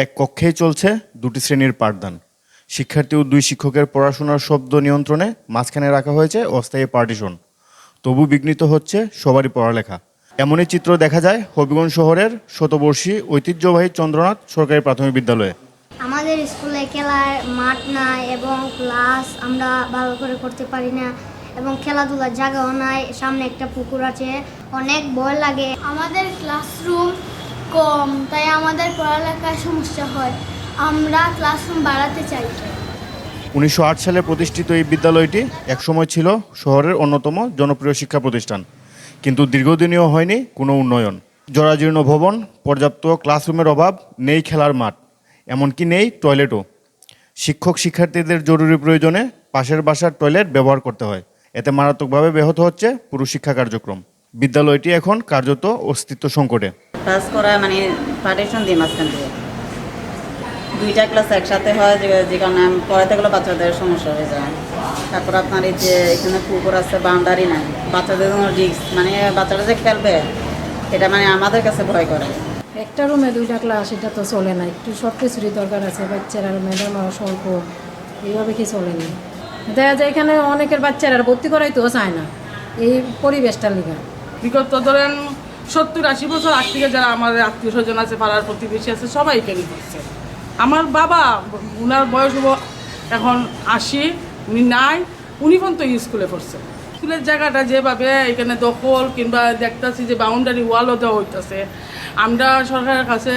এক কক্ষেই চলছে দুটি শ্রেণির পাঠদান। শিক্ষার্থী ও দুই শিক্ষকের পড়াশোনার শব্দ নিয়ন্ত্রণে মাঝখানে রাখা হয়েছে অস্থায়ী পার্টিশন। তবু বিঘ্নিত হচ্ছে সবারই পড়ালেখা। এমনই চিত্র দেখা যায় হবিগঞ্জ শহরের শতবর্ষী ঐতিহ্যবাহী চন্দ্রনাথ সরকারি প্রাথমিক বিদ্যালয়ে। আমাদের স্কুলে খেলার মাঠ নাই এবং ক্লাস আমরা ভালো করে করতে পারি না এবং খেলাধুলার জায়গাও নাই, সামনে একটা পুকুর আছে, অনেক ভয় লাগে। আমাদের ক্লাসরুম কম, তাই আমাদের পড়ালেখায় সমস্যা হয়। আমরা ক্লাসরুম বাড়াতে চাই। উনিশশো সালে প্রতিষ্ঠিত এই বিদ্যালয়টি একসময় ছিল শহরের অন্যতম জনপ্রিয় শিক্ষা প্রতিষ্ঠান। কিন্তু দীর্ঘদিনীয় হয়নি কোনো উন্নয়ন। জরাজীর্ণ ভবন, পর্যাপ্ত ক্লাসরুমের অভাব, নেই খেলার মাঠ, এমনকি নেই টয়লেটও শিক্ষক শিক্ষার্থীদের জরুরি প্রয়োজনে পাশের বাসার টয়লেট ব্যবহার করতে হয়। এতে মারাত্মকভাবে ব্যাহত হচ্ছে পুরো শিক্ষা কার্যক্রম। বিদ্যালয়টি এখন কার্যত অস্তিত্ব সংকটে। ক্লাস করা মানে পার্টিশন দিয়ে মাঝখান দিয়ে। দুইটা ক্লাস একসাথে হয় যে যে কারণে আমি পড়াতে গেলে বাচ্চাদের সমস্যা হয়ে যায়। তারপর আপনার এই যে এখানে পুকুর আছে বাউন্ডারি নাই বাচ্চাদের জন্য রিস্ক মানে বাচ্চারা যে খেলবে এটা মানে আমাদের কাছে ভয় করে। একটা রুমে দুইটা ক্লাস এটা তো চলে না একটু সব কিছুরই দরকার আছে বাচ্চারা ম্যাডাম স্বল্প এইভাবে কি চলে না? দেখা যায় এখানে অনেকের বাচ্চারা ভর্তি করাই তো চায় না এই পরিবেশটার লিগা। বিগত ধরেন সত্তর আশি বছর আগ থেকে যারা আমাদের আত্মীয় স্বজন আছে, পাড়ার প্রতিবেশী আছে সবাই এখানে করছে। আমার বাবা, উনার বয়স এখন আশি, উনি নাই, উনি পর্যন্ত স্কুলে পড়ছে। স্কুলের জায়গাটা যেভাবে এখানে দখল কিংবা দেখতেছি যে বাউন্ডারি ওয়ালও দেওয়া হইতেছে, আমরা সরকারের কাছে,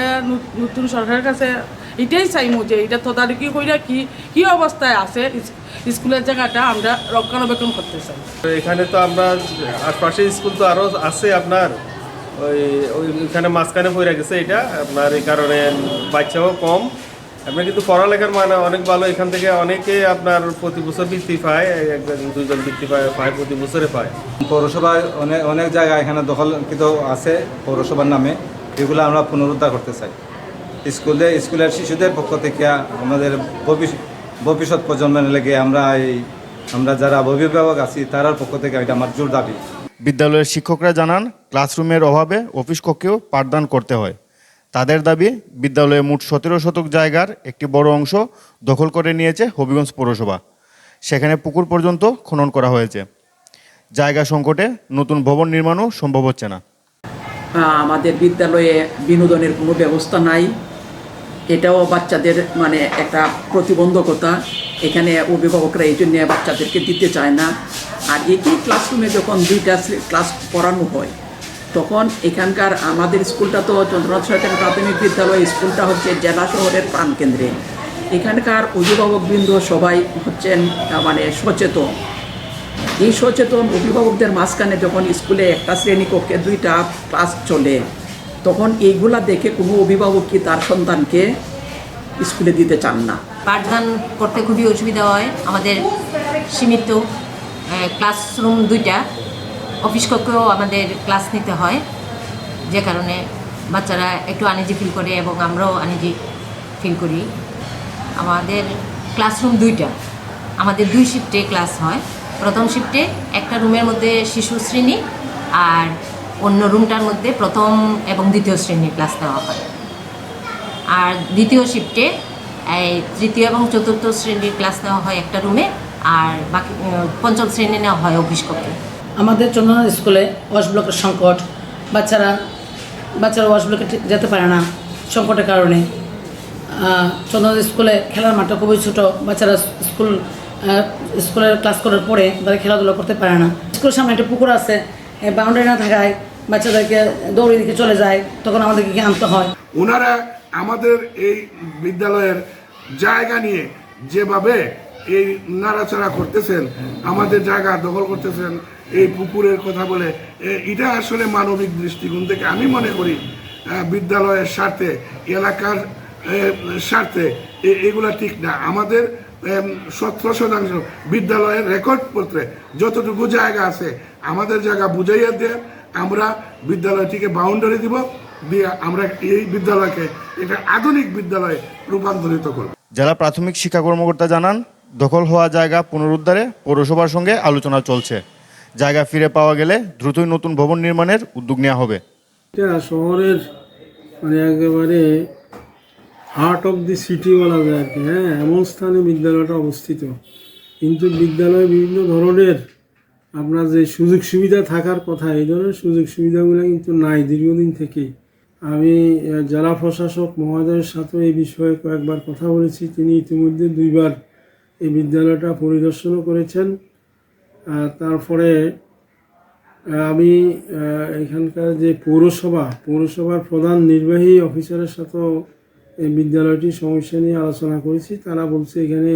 নতুন সরকারের কাছে এটাই চাইমু যে এটা তদারকি কইরা কি কি অবস্থায় আছে স্কুলের জায়গাটা আমরা রক্ষণাবেক্ষণ করতে চাই। এখানে তো আমরা আশপাশে স্কুল তো আরও আছে আপনার। ওই ওই ওইখানে মাঝখানে পড়ে গেছে এটা। আপনার এই কারণে বাচ্চাও কম। আপনার কিন্তু পড়ালেখার মানে অনেক ভালো। এখান থেকে অনেকে আপনার প্রতি বছর বৃত্তি পায়, একজন দুজন বৃত্তি পায় পায়, প্রতি বছরে পায়। পৌরসভায় অনেক অনেক জায়গা এখানে দখলকৃত আছে পৌরসভার নামে। এগুলো আমরা পুনরুদ্ধার করতে চাই। স্কুলে, স্কুলের শিশুদের পক্ষ থেকে আমাদের ভবিষ্যৎ প্রজন্মের লেগে আমরা এই, আমরা যারা অভিভাবক আছি, তারার পক্ষ থেকে এটা আমার জোর দাবি। বিদ্যালয়ের শিক্ষকরা জানান, ক্লাসরুমের অভাবে অফিস কক্ষেও পাঠদান করতে হয়। তাদের দাবি, বিদ্যালয়ে মোট সতেরো শতক জায়গার একটি বড় অংশ দখল করে নিয়েছে হবিগঞ্জ পৌরসভা। সেখানে পুকুর পর্যন্ত খনন করা হয়েছে। জায়গা সংকটে নতুন ভবন নির্মাণও সম্ভব হচ্ছে না। আমাদের বিদ্যালয়ে বিনোদনের কোনো ব্যবস্থা নাই। এটাও বাচ্চাদের মানে একটা প্রতিবন্ধকতা। এখানে অভিভাবকরা এই জন্য বাচ্চাদেরকে দিতে চায় না। আর একই ক্লাসরুমে যখন দুইটা ক্লাস পড়ানো হয়, তখন এখানকার আমাদের স্কুলটা তো চন্দ্রনাথ সরকারি প্রাথমিক বিদ্যালয়, স্কুলটা হচ্ছে জেলা শহরের প্রাণকেন্দ্রে এখানকার অভিভাবকবৃন্দ সবাই হচ্ছেন মানে সচেতন। এই সচেতন অভিভাবকদের মাঝখানে যখন স্কুলে একটা শ্রেণীকক্ষে দুইটা ক্লাস চলে, তখন এইগুলা দেখে কোনো অভিভাবক কি তার সন্তানকে স্কুলে দিতে চান না? পাঠদান করতে খুবই অসুবিধা হয়। আমাদের সীমিত ক্লাসরুম দুইটা। অফিস কক্ষেও আমাদের ক্লাস নিতে হয়। যে কারণে বাচ্চারা একটু আনিজি ফিল করে এবং আমরাও আনিজি ফিল করি। আমাদের ক্লাসরুম দুইটা। আমাদের দুই শিফটে ক্লাস হয়। প্রথম শিফটে একটা রুমের মধ্যে শিশু শ্রেণি আর অন্য রুমটার মধ্যে প্রথম এবং দ্বিতীয় শ্রেণির ক্লাস নেওয়া হয়। আর দ্বিতীয় শিফটে তৃতীয় এবং চতুর্থ শ্রেণির ক্লাস নেওয়া হয় একটা রুমে আর বাকি পঞ্চম শ্রেণি নেওয়া হয় অফিস কক্ষে। আমাদের চন্দ্রনাথ স্কুলে ওয়াশ ব্লকের সংকট। বাচ্চারা বাচ্চারা ওয়াশ ব্লকে যেতে পারে না সংকটের কারণে। চন্দ্রনাথ স্কুলে খেলার মাঠটা খুবই ছোটো। বাচ্চারা স্কুল স্কুলের ক্লাস করার পরে তারা খেলাধুলা করতে পারে না। স্কুলের সামনে একটা পুকুর আছে বাউন্ডারি না থাকায় বাচ্চাদেরকে দৌড়ে দিকে চলে যায় তখন আমাদেরকে আনতে হয়। ওনারা আমাদের এই বিদ্যালয়ের জায়গা নিয়ে যেভাবে এই নাড়াচাড়া করতেছেন, আমাদের জায়গা দখল করতেছেন, এই পুকুরের কথা বলে এটা আসলে মানবিক দৃষ্টিকোণ থেকে আমি মনে করি বিদ্যালয়ের স্বার্থে, এলাকার স্বার্থে এগুলা ঠিক না। আমাদের সতেরো শতাংশ বিদ্যালয়ের রেকর্ড পত্রে যতটুকু জায়গা আছে, আমাদের জায়গা বুঝাইয়া দেন, আমরা বিদ্যালয়টিকে বাউন্ডারি দিব দিয়ে আমরা এই বিদ্যালয়কে এটা আধুনিক বিদ্যালয়ে রূপান্তরিত করব। জেলা প্রাথমিক শিক্ষা কর্মকর্তা জানান দখল হওয়া জায়গা পুনরুদ্ধারে পৌরসভার সঙ্গে আলোচনা চলছে। জায়গা ফিরে পাওয়া গেলে দ্রুতই নতুন ভবন নির্মাণের উদ্যোগ নেওয়া হবে। এটা শহরের মানে একেবারে হার্ট অফ দি সিটি বলা যায় আর কি হ্যাঁ? এমন স্থানে বিদ্যালয়টা অবস্থিত। কিন্তু বিদ্যালয়ে বিভিন্ন ধরনের আপনার যে সুযোগ সুবিধা থাকার কথা এই ধরনের সুযোগ সুবিধাগুলো কিন্তু নাই দীর্ঘদিন থেকেই। আমি জেলা প্রশাসক মহোদয়ের সাথে এই বিষয়ে কয়েকবার কথা বলেছি। তিনি ইতিমধ্যে দুইবার এই বিদ্যালয়টা পরিদর্শনও করেছেন। তারপরে আমি এখানকার যে পৌরসভা, পৌরসভার প্রধান নির্বাহী অফিসারের সাথেও এই বিদ্যালয়টির সমস্যা নিয়ে আলোচনা করেছি। তারা বলছে এখানে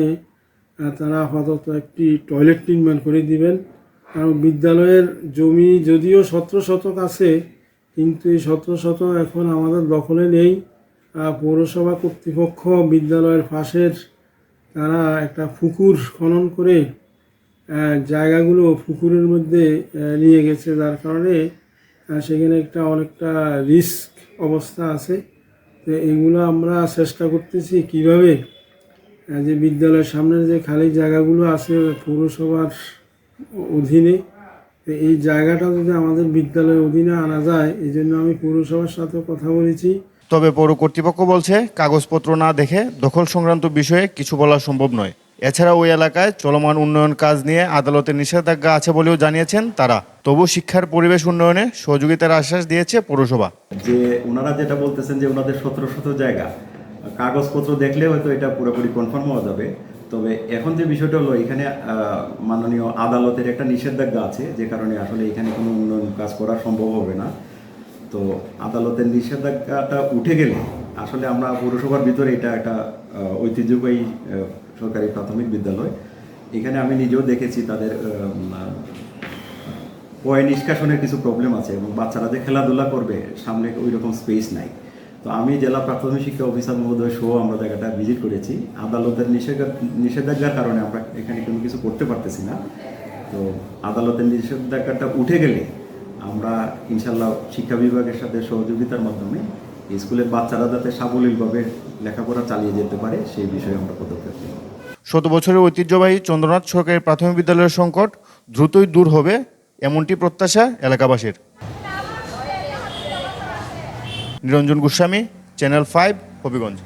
তারা আপাতত একটি টয়লেট নির্মাণ করে দিবেন। কারণ বিদ্যালয়ের জমি যদিও সতেরো শতক আছে কিন্তু এই শত শতক এখন আমাদের দখলে নেই। পৌরসভা কর্তৃপক্ষ বিদ্যালয়ের পাশের তারা একটা পুকুর খনন করে জায়গাগুলো পুকুরের মধ্যে নিয়ে গেছে। যার কারণে সেখানে একটা অনেকটা রিস্ক অবস্থা আছে। তো এগুলো আমরা চেষ্টা করতেছি কীভাবে যে বিদ্যালয়ের সামনের যে খালি জায়গাগুলো আছে, পৌরসভার অধীনে তো এই জায়গাটা যদি আমাদের বিদ্যালয়ের অধীনে আনা যায় এই জন্য আমি পৌরসভার সাথে কথা বলেছি। তবে পৌর কর্তৃপক্ষ বলছে কাগজপত্র না দেখে দখল সংক্রান্ত বিষয়ে কিছু বলা সম্ভব নয়। এছাড়া ওই এলাকায় চলমান উন্নয়ন কাজ নিয়ে আদালতের নিষেধাজ্ঞা আছে বলেও জানিয়েছেন তারা। তবু শিক্ষার পরিবেশ উন্নয়নে সহযোগিতার আশ্বাস দিয়েছে পৌরসভা। যে ওনারা যেটা বলতেছেন যে ওনাদের সতেরো শত জায়গা কাগজপত্র দেখলে হয়তো এটা পুরোপুরি কনফার্ম হওয়া যাবে। তবে এখন যে বিষয়টা হলো, এখানে মাননীয় আদালতের একটা নিষেধাজ্ঞা আছে, যে কারণে আসলে এখানে কোনো উন্নয়ন কাজ করা সম্ভব হবে না। তো আদালতের নিষেধাজ্ঞাটা উঠে গেলে আসলে আমরা পৌরসভার ভিতরে এটা একটা ঐতিহ্যবাহী সরকারি প্রাথমিক বিদ্যালয়। এখানে আমি নিজেও দেখেছি তাদের পয় নিষ্কাশনের কিছু প্রবলেম আছে এবং বাচ্চারা যে খেলাধুলা করবে, সামনে ওই রকম স্পেস নাই। তো আমি জেলা প্রাথমিক শিক্ষা অফিসার মহোদয় সহ আমরা জায়গাটা ভিজিট করেছি। আদালতের নিষেধাজ্ঞা নিষেধাজ্ঞার কারণে আমরা এখানে কোনো কিছু করতে পারতেছি না। তো আদালতের নিষেধাজ্ঞাটা উঠে গেলে আমরা ইনশাল্লাহ শিক্ষা বিভাগের সাথে সহযোগিতার মাধ্যমে স্কুলের বাচ্চারা যাতে সাবলীলভাবে লেখাপড়া চালিয়ে যেতে পারে, সেই বিষয়ে আমরা পদক্ষেপ নিই শত বছরের ঐতিহ্যবাহী চন্দ্রনাথ সরকারি প্রাথমিক বিদ্যালয়ের সংকট দ্রুতই দূর হবে, এমনটি প্রত্যাশা এলাকাবাসীর। Niranjan Goswami channel five Habiganj.